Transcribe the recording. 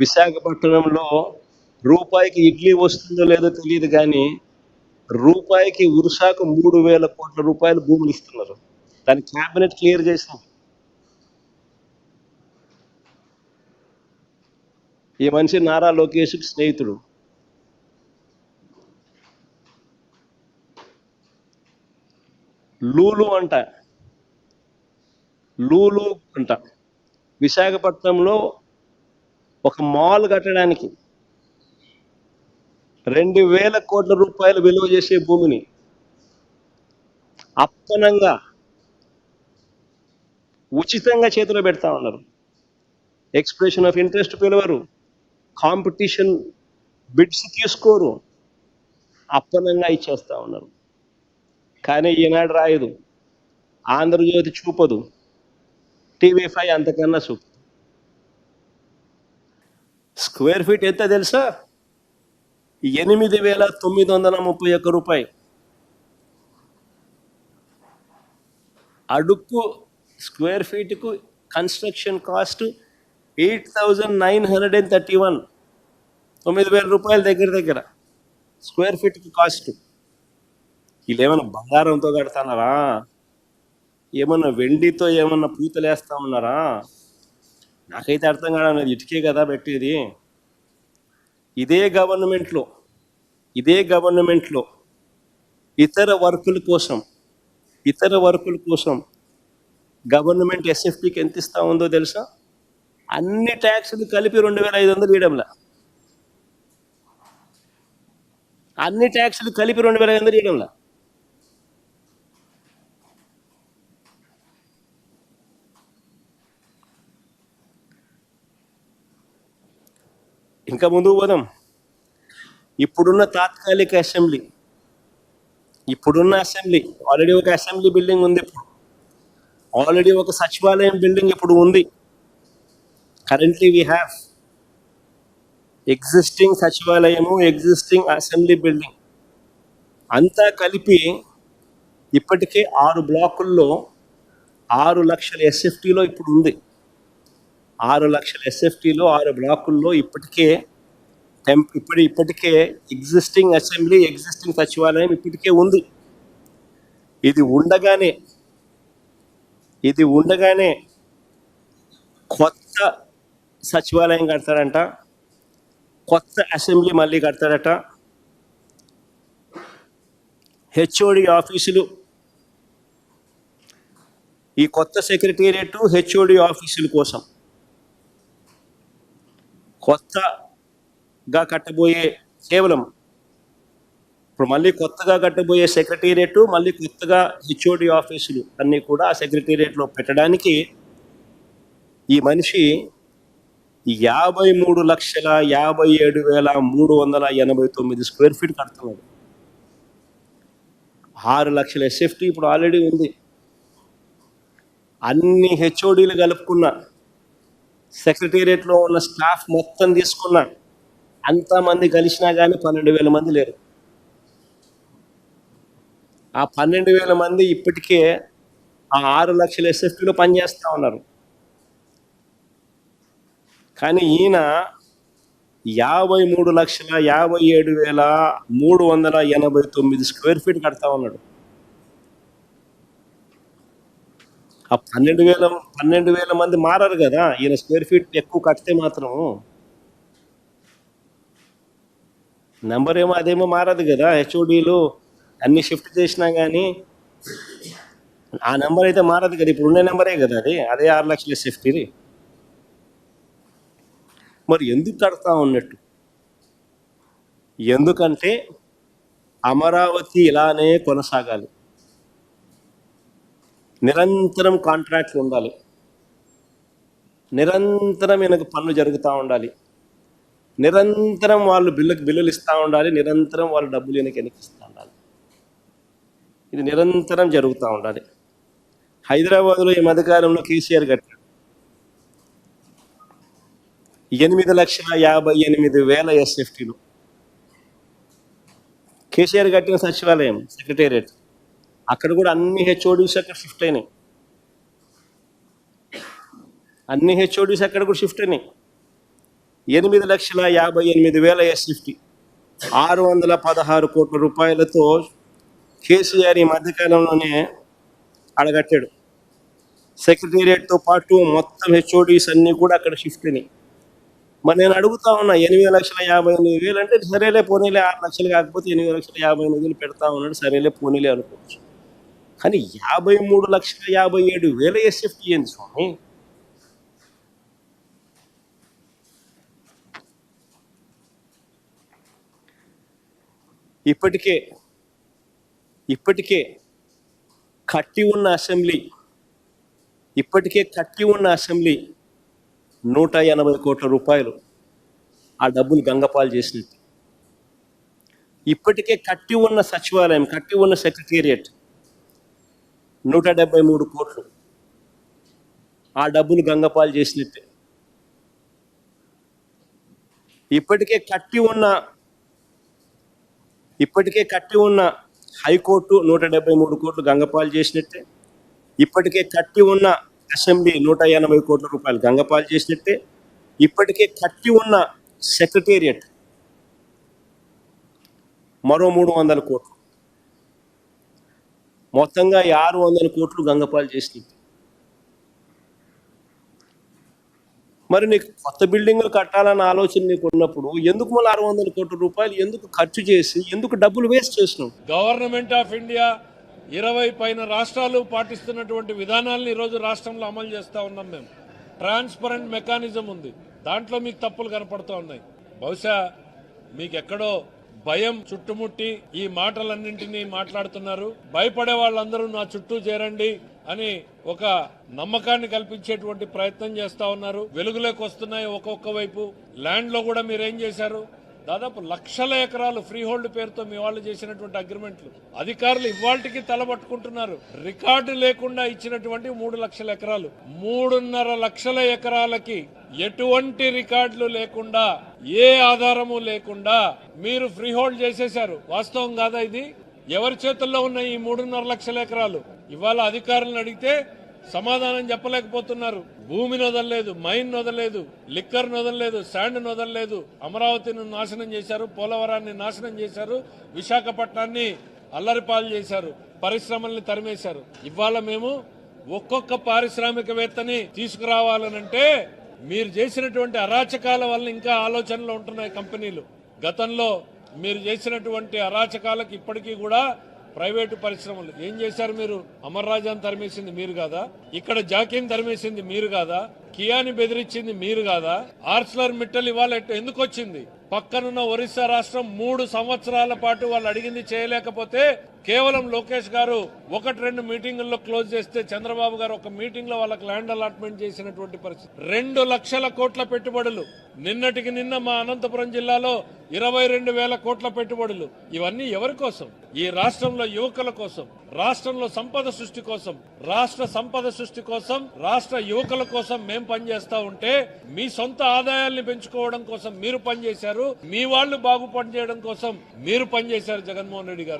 విశాఖపట్నంలో రూపాయికి ఇడ్లీ వస్తుందో లేదో తెలియదు కానీ రూపాయికి ఉరుసాకు మూడు వేల కోట్ల రూపాయలు భూములు ఇస్తున్నారు. దాని క్యాబినెట్ క్లియర్ చేసింది ఈ మనిషి నారా లోకేష్కి స్నేహితుడు. లూలు అంట. లూలు అంట. విశాఖపట్నంలో ఒక మాల్ కట్టడానికి రెండు వేల కోట్ల రూపాయలు విలువ చేసే భూమిని అప్పనంగా ఉచితంగా చేతిలో పెడతా ఉన్నారు. ఎక్స్ప్రెషన్ ఆఫ్ ఇంట్రెస్ట్ పిలవరు. కాంపిటీషన్ బిడ్స్ తీసుకోరు. అప్పనంగా ఇచ్చేస్తా ఉన్నారు. కానీ ఈనాడు రాయదు. ఆంధ్రజ్యోతి చూపదు. టీవీ ఫైవ్ అంతకన్నా చూపు స్క్వేర్ ఫీట్ ఎంత తెలుసా? ఎనిమిది వేల తొమ్మిది వందల ముప్పై ఒక్క రూపాయి. అడుక్కు square ఫీట్కు construction cost eight thousand nine hundred and thirty one. తొమ్మిది వేల రూపాయల దగ్గర దగ్గర స్క్వేర్ ఫీట్కి కాస్ట్. వీళ్ళు ఏమైనా బంగారంతో కడతానారా? ఏమన్నా వెండితో ఏమన్నా పూతలు వేస్తా ఉన్నారా నాకైతే అర్థం కావడం లేదు. ఇటుకే కదా పెట్టేది. ఇదే గవర్నమెంట్లో ఇదే గవర్నమెంట్లో ఇతర వర్కుల కోసం ఇతర వర్కుల కోసం గవర్నమెంట్ ఎస్ఎఫ్టీకి ఎంత ఇస్తా ఉందో తెలుసా? అన్ని ట్యాక్సులు కలిపి రెండు వేల ఐదు వందలు ఇవ్వడంలా అన్ని ట్యాక్సులు కలిపి రెండు వేల ఐదు వందలు ఇవ్వడంలా ఇంకా ముందుకు పోదాం. ఇప్పుడున్న తాత్కాలిక అసెంబ్లీ ఇప్పుడున్న అసెంబ్లీ ఆల్రెడీ ఒక అసెంబ్లీ బిల్డింగ్ ఉంది ఇప్పుడు. ఆల్రెడీ ఒక సచివాలయం బిల్డింగ్ ఇప్పుడు ఉంది. కరెంట్లీ వీ హ్యావ్ ఎగ్జిస్టింగ్ సచివాలయము ఎగ్జిస్టింగ్ అసెంబ్లీ బిల్డింగ్ అంతా కలిపి ఇప్పటికే ఆరు బ్లాకుల్లో ఆరు లక్షల ఎస్ఎఫ్టీలో ఇప్పుడు ఉంది. ఆరు లక్షల ఎస్ఎఫ్టీలో ఆరు బ్లాకుల్లో ఇప్పటికే టెంప్ ఇప్పుడు ఇప్పటికే ఎగ్జిస్టింగ్ అసెంబ్లీ ఎగ్జిస్టింగ్ సచివాలయం ఇప్పటికే ఉంది. ఇది ఉండగానే ఇది ఉండగానే కొత్త సచివాలయం కడతారంట. కొత్త అసెంబ్లీ మళ్ళీ కడతారట. హెచ్ఓడి ఆఫీసులు. ఈ కొత్త సెక్రటేరియట్ హెచ్ఓడి ఆఫీసుల కోసం. కొత్తగా కట్టబోయే కేవలం ఇప్పుడు మళ్ళీ కొత్తగా కట్టబోయే సెక్రటేరియట్ మళ్ళీ కొత్తగా హెచ్ఓడి ఆఫీసులు అన్నీ కూడా ఆ సెక్రటేరియట్లో పెట్టడానికి ఈ మనిషి యాభై మూడు లక్షల యాభై ఏడు వేల మూడు వందల ఎనభై తొమ్మిది స్క్వేర్ ఫీట్ కడుతున్నాడు. ఆరు లక్షల ఎస్ఎఫ్టీ ఇప్పుడు ఆల్రెడీ ఉంది. అన్ని హెచ్ఓడీలు కలుపుకున్న సెక్రటేరియట్లో ఉన్న స్టాఫ్ మొత్తం తీసుకున్నా అంతమంది కలిసినా కానీ పన్నెండు వేల మంది లేరు. ఆ పన్నెండు వేల మంది ఇప్పటికే ఆ ఆరు లక్షల ఎస్ఎఫ్టీలో పనిచేస్తూ ఉన్నారు. కానీ ఈయన యాభై మూడు లక్షల యాభై ఏడు వేల మూడు వందల ఎనభై తొమ్మిది స్క్వేర్ ఫీట్ కడతా ఉన్నాడు. ఆ పన్నెండు వేల పన్నెండు వేల మంది మారారు కదా. ఈయన స్క్వేర్ ఫీట్ ఎక్కువ కడితే మాత్రం. నెంబర్ ఏమో అదేమో మారదు కదా. హెచ్ఓడీలు అన్ని షిఫ్ట్ చేసినా కానీ ఆ నెంబర్ అయితే మారదు కదా. ఇప్పుడు ఉండే నెంబరే కదా అది. అదే ఆరు లక్షల సేఫ్టీది మరి ఎందుకు కడతా ఉన్నట్టు? ఎందుకంటే అమరావతి ఇలానే కొనసాగాలి. నిరంతరం కాంట్రాక్ట్లు ఉండాలి. నిరంతరం వెనక పనులు జరుగుతూ ఉండాలి. నిరంతరం వాళ్ళు బిల్లుకి బిల్లులు ఇస్తూ ఉండాలి. నిరంతరం వాళ్ళు డబ్బులు వెనక వెనక్కి ఇస్తూ ఉండాలి. ఇది నిరంతరం జరుగుతూ ఉండాలి. హైదరాబాద్లో ఈ మధ్యకాలంలో కేసీఆర్ కట్టాడు. ఎనిమిది లక్షల యాభై ఎనిమిది వేల ఎస్ఎఫ్టీలు. కేసీఆర్ కట్టిన సచివాలయం సెక్రటేరియట్. అక్కడ కూడా అన్ని హెచ్ఓడీస్ అక్కడ షిఫ్ట్ అయినాయి. అన్ని హెచ్ఓడీస్ అక్కడ కూడా షిఫ్ట్ అయినాయి. ఎనిమిది లక్షల యాభై ఎనిమిది వేల ఎస్ఎఫ్టి ఆరు వందల పదహారు కోట్ల రూపాయలతో కేసీఆర్ ఈ మధ్యకాలంలోనే అడగట్టాడు. సెక్రటేరియట్తో పాటు మొత్తం హెచ్ఓడీస్ అన్నీ కూడా అక్కడ షిఫ్ట్ అయినాయి. మరి నేను అడుగుతా ఉన్నా ఎనిమిది లక్షల యాభై ఎనిమిది వేలు అంటే సరేలే పోనీలే ఆరు లక్షలు కాకపోతే ఎనిమిది లక్షల యాభై ఎనిమిది వేలు పెడతా ఉన్నాడు సరేలే పోనీలే అనుకోవచ్చు. కానీ యాభై మూడు లక్షల యాభై ఏడు వేల ఎస్ఎఫ్ ఇయ్యండి స్వామి. ఇప్పటికే ఇప్పటికే కట్టి ఉన్న అసెంబ్లీ ఇప్పటికే కట్టి ఉన్న అసెంబ్లీ నూట ఎనభై కోట్ల రూపాయలు ఆ డబ్బులు గంగపాలు చేసినట్టు ఇప్పటికే కట్టి ఉన్న సచివాలయం కట్టి ఉన్న సెక్రటేరియట్ నూట డెబ్బై మూడు కోట్లు. ఆ డబ్బులు గంగపాలు చేసినట్టే. ఇప్పటికే కట్టి ఉన్న ఇప్పటికే కట్టి ఉన్న హైకోర్టు నూట డెబ్బై మూడు కోట్లు గంగపాలు చేసినట్టే. ఇప్పటికే కట్టి ఉన్న అసెంబ్లీ నూట ఎనభై కోట్ల రూపాయలు గంగపాలు చేసినట్టే. ఇప్పటికే కట్టి ఉన్న సెక్రటేరియట్ మరో మూడు వందల కోట్లు. మొత్తంగా ఆరు వందల కోట్లు గంగపాలు చేసినాయి. మరి నీకు కొత్త బిల్డింగులు కట్టాలన్న ఆలోచన నీకు ఉన్నప్పుడు ఎందుకు మళ్ళీ ఆరు వందల కోట్ల రూపాయలు ఎందుకు ఖర్చు చేసి ఎందుకు డబ్బులు వేస్ట్ చేసినావు? గవర్నమెంట్ ఆఫ్ ఇండియా ఇరవై పైన రాష్ట్రాలు పాటిస్తున్నటువంటి విధానాలను ఈరోజు రాష్ట్రంలో అమలు చేస్తూ ఉన్నాం మేము. ట్రాన్స్పరెంట్ మెకానిజం ఉంది. దాంట్లో మీకు తప్పులు కనపడుతూ ఉన్నాయి. బహుశా మీకు ఎక్కడో భయం చుట్టుముట్టి ఈ మాటలన్నింటినీ మాట్లాడుతున్నారు. భయపడే వాళ్ళందరూ నా చుట్టూ చేరండి అని ఒక నమ్మకాన్ని కల్పించేటువంటి ప్రయత్నం చేస్తా ఉన్నారు. వెలుగులోకి వస్తున్నాయి ఒక్కొక్క వైపు. ల్యాండ్లో కూడా మీరేం చేశారు? దాదాపు లక్షల ఎకరాలు ఫ్రీ హోల్డ్ పేరుతో మీ వాళ్ళు చేసినటువంటి అగ్రిమెంట్లు. అధికారులు ఇవాళకి తలబట్టుకుంటున్నారు. రికార్డు లేకుండా ఇచ్చినటువంటి మూడు లక్షల ఎకరాలు. మూడున్నర లక్షల ఎకరాలకి ఎటువంటి రికార్డులు లేకుండా ఏ ఆధారము లేకుండా మీరు ఫ్రీ హోల్డ్ చేసేశారు. వాస్తవం కాదా ఇది? ఎవరి చేతుల్లో ఉన్న ఈ మూడున్నర లక్షల ఎకరాలు? ఇవాళ అధికారులను అడిగితే సమాధానం చెప్పలేకపోతున్నారు. భూమిని వదలలేదు మైన్ వదలలేదు లిక్కర్ వదలలేదు శాండ్ వదలలేదు అమరావతిని నాశనం చేశారు పోలవరాన్ని నాశనం చేశారు విశాఖపట్నాన్ని అల్లరిపాలు చేశారు పరిశ్రమల్ని తరిమేశారు. ఇవాళ మేము ఒక్కొక్క పారిశ్రామికవేత్తని తీసుకురావాలనంటే మీరు చేసినటువంటి అరాచకాల వల్ల ఇంకా ఆలోచనలు ఉంటున్నాయి కంపెనీలు. గతంలో మీరు చేసినటువంటి అరాచకాలకు ఇప్పటికీ కూడా ప్రైవేటు పరిశ్రమలు. ఏం చేశారు మీరు? అమర్ రాజాని తరిమేసింది మీరు కాదా? ఇక్కడ జాకీని తరిమేసింది మీరు కాదా? కియాని బెదిరించింది మీరు కాదా? ఆర్సలర్ మిట్టల్ ఇవాళ ఎందుకు వచ్చింది? పక్కనున్న ఒరిస్సా రాష్ట్రం మూడు సంవత్సరాల పాటు వాళ్ళు అడిగింది చేయలేకపోతే కేవలం లోకేష్ గారు ఒకటి రెండు మీటింగుల్లో క్లోజ్ చేస్తే చంద్రబాబు గారు ఒక మీటింగ్లో వాళ్ళకి ల్యాండ్ అలాట్మెంట్ చేసినటువంటి పరిస్థితి. రెండు లక్షల కోట్ల పెట్టుబడులు. నిన్నటికి నిన్న మా అనంతపురం జిల్లాలో ఇరవై రెండు వేల కోట్ల పెట్టుబడులు. ఇవన్నీ ఎవరి కోసం? ఈ రాష్ట్రంలో యువకుల కోసం రాష్ట్రంలో సంపద సృష్టి కోసం రాష్ట్ర సంపద సృష్టి కోసం రాష్ట్ర యువకుల కోసం మేం పనిచేస్తా ఉంటే మీ సొంత ఆదాయాల్ని పెంచుకోవడం కోసం మీరు పనిచేశారు? మీ వాళ్ళు బాగు పనిచేయడం కోసం మీరు పనిచేశారు జగన్మోహన్ రెడ్డి గారు.